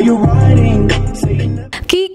Are you riding?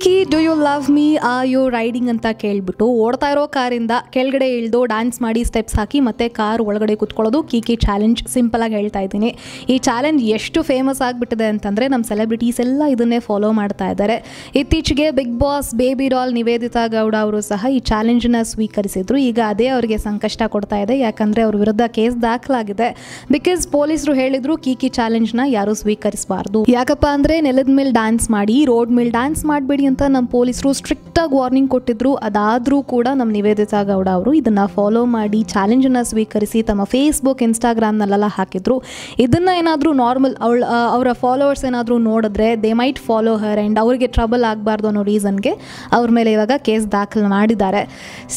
Say do you love me are you riding ಅಂತ ಕೇಳ್ಬಿಟ್ಟು ಓಡ್ತಾ ಇರೋ ಕಾರಿಂದ ಕೆಳಗಡೆ ಇಳಿದು ಡ್ಯಾನ್ಸ್ ಮಾಡಿ ಸ್ಟೆಪ್ಸ್ ಹಾಕಿ ಮತ್ತೆ ಕಾರ್ ಒಳಗಡೆ ಕುತ್ಕೊಳ್ಳೋದು ಕೀಕಿ ಚಾಲೆಂಜ್ ಸಿಂಪಲ್ ಆಗಿ ಹೇಳ್ತಾ ಇದ್ದೀನಿ. ಈ ಚಾಲೆಂಜ್ ಎಷ್ಟು ಫೇಮಸ್ ಆಗಿಬಿಟ್ಟಿದೆ ಅಂತಂದರೆ ನಮ್ಮ ಸೆಲೆಬ್ರಿಟೀಸ್ ಎಲ್ಲ ಇದನ್ನೇ ಫಾಲೋ ಮಾಡ್ತಾ ಇದ್ದಾರೆ. ಇತ್ತೀಚೆಗೆ Bigg Boss baby doll Niveditha Gowda ಅವರು ಸಹ ಈ ಚಾಲೆಂಜನ್ನ ಸ್ವೀಕರಿಸಿದ್ರು. ಈಗ ಅದೇ ಅವರಿಗೆ ಸಂಕಷ್ಟ ಕೊಡ್ತಾ ಇದೆ. ಯಾಕಂದರೆ ಅವ್ರ ವಿರುದ್ಧ ಕೇಸ್ ದಾಖಲಾಗಿದೆ. ಬಿಕಾಸ್ ಪೊಲೀಸರು ಹೇಳಿದ್ರು ಕೀಕಿ ಚಾಲೆಂಜ್ನ ಯಾರು ಸ್ವೀಕರಿಸಬಾರ್ದು. ಯಾಕಪ್ಪ ಅಂದರೆ ನೆಲದ ಮೇಲೆ ಡ್ಯಾನ್ಸ್ ಮಾಡಿ ರೋಡ್ ಮೇಲೆ ಡ್ಯಾನ್ಸ್ ಮಾಡಬೇಡಿ ನಮ್ಮ ಪೊಲೀಸರು ಸ್ಟ್ರಿಕ್ಟಾಗಿ ವಾರ್ನಿಂಗ್ ಕೊಟ್ಟಿದ್ರು. ಅದಾದರೂ ಕೂಡ ನಮ್ಮ ನಿವೇದಿತಾ ಗೌಡ ಅವರು ಇದನ್ನು ಫಾಲೋ ಮಾಡಿ ಚಾಲೆಂಜನ್ನು ಸ್ವೀಕರಿಸಿ ತಮ್ಮ ಫೇಸ್ಬುಕ್ ಇನ್ಸ್ಟಾಗ್ರಾಮ್ನಲ್ಲೆಲ್ಲ ಹಾಕಿದ್ರು. ಇದನ್ನು ಏನಾದರೂ ನಾರ್ಮಲ್ ಅವಳ ಅವರ ಫಾಲೋವರ್ಸ್ ಏನಾದರೂ ನೋಡಿದ್ರೆ they might follow her and ಅವರಿಗೆ ಟ್ರಬಲ್ ಆಗಬಾರ್ದು ಅನ್ನೋ ರೀಸನ್ಗೆ ಅವ್ರ ಮೇಲೆ ಇವಾಗ ಕೇಸ್ ದಾಖಲು ಮಾಡಿದ್ದಾರೆ.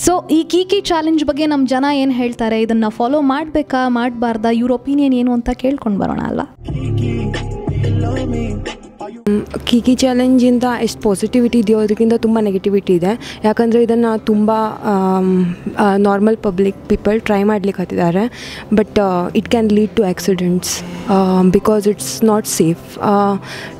ಸೊ ಈ ಕೀಕಿ ಚಾಲೆಂಜ್ ಬಗ್ಗೆ ನಮ್ಮ ಜನ ಏನು ಹೇಳ್ತಾರೆ? ಇದನ್ನು ಫಾಲೋ ಮಾಡಬೇಕಾ, ಮಾಡಬಾರ್ದಾ? ಇವ್ರ ಒಪಿನಿಯನ್ ಏನು ಅಂತ ಕೇಳ್ಕೊಂಡು ಬರೋಣ ಅಲ್ವಾ? ಕಿ ಕೀಕಿ ಚಾಲೆಂಜಿಂದ ಎಷ್ಟು ಪಾಸಿಟಿವಿಟಿ ಇದೆಯೋ ಅದಕ್ಕಿಂತ ತುಂಬ ನೆಗೆಟಿವಿಟಿ ಇದೆ ಯಾಕಂದರೆ ಇದನ್ನು ತುಂಬ ನಾರ್ಮಲ್ ಪಬ್ಲಿಕ್ ಪೀಪಲ್ ಟ್ರೈ ಮಾಡ್ಲಿಕ್ಕೆ ಹತ್ತಿದ್ದಾರೆ but it can lead to accidents because it's not safe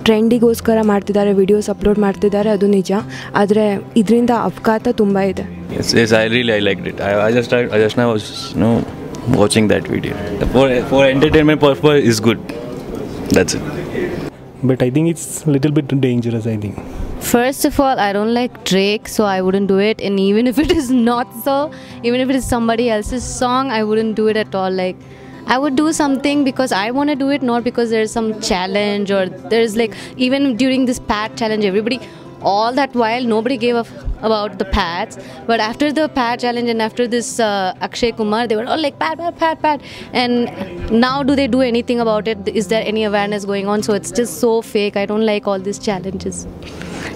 ಟ್ರೆಂಡಿಗೋಸ್ಕರ ಮಾಡ್ತಿದ್ದಾರೆ ವಿಡಿಯೋಸ್ ಅಪ್ಲೋಡ್ ಮಾಡ್ತಿದ್ದಾರೆ ಅದು ನಿಜ ಆದರೆ ಇದರಿಂದ ಅಪಘಾತ ತುಂಬ ಇದೆ Yes, yes, I really I liked it. I, I just I, I just now was you know watching that video. For for entertainment purpose is good. That's it. But I think it's a little bit dangerous. I think. First of all, I don't like Drake, so I wouldn't do it. And even if it is not so, even if it is somebody else's song, I wouldn't do it at all. Like, I would do something because I want to do it, not because there's some challenge or there's like, even during this pad challenge, everybody, all that while, nobody gave a f- about the pads. But after the pad challenge and after this uh, Akshay Kumar, they were all like, pad, pad, pad, pad. And now, do they do anything about it? Is there any awareness going on? So it's just so fake. I don't like all these challenges.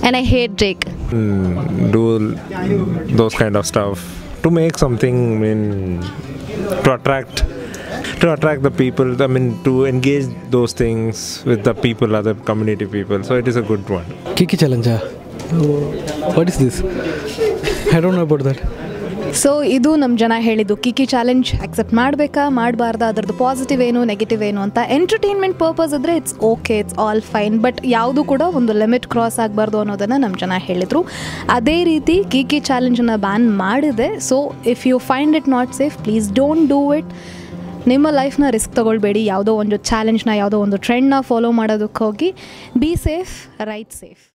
And I hate Drake. do those kind of stuff to make something I mean to attract to attract the people I mean to engage those things with the people other community people so it is a good one Kiki challenge. ah? What is this? I don't know about that. So ಇದು ನಮ್ಮ ಜನ ಹೇಳಿದ್ದು ಕಿಕಿ challenge accept ಮಾಡಬೇಕಾ ಮಾಡಬಾರ್ದಾ ಅದರದ್ದು positive ಏನು negative ಏನು ಅಂತ entertainment purpose ಇದ್ರೆ it's okay it's all fine but ಯಾವುದು ಕೂಡ ಒಂದು ಲಿಮಿಟ್ ಕ್ರಾಸ್ ಆಗಬಾರ್ದು ಅನ್ನೋದನ್ನು ನಮ್ಮ ಜನ ಹೇಳಿದರು ಅದೇ ರೀತಿ ಕಿಕಿ ಚಾಲೆಂಜನ್ನು ಬ್ಯಾನ್ ಮಾಡಿದೆ so if you find it not safe please don't do it ನಿಮ್ಮ ಲೈಫ್ನ ರಿಸ್ಕ್ ತೊಗೊಳ್ಬೇಡಿ. ಯಾವುದೋ ಒಂದು ಚಾಲೆಂಜ್ನ ಯಾವುದೋ ಒಂದು ಟ್ರೆಂಡ್ನ ಫಾಲೋ ಮಾಡೋದಕ್ಕೆ ಹೋಗಿ ಬಿ ಸೇಫ್ ರೈಟ್ ಸೇಫ್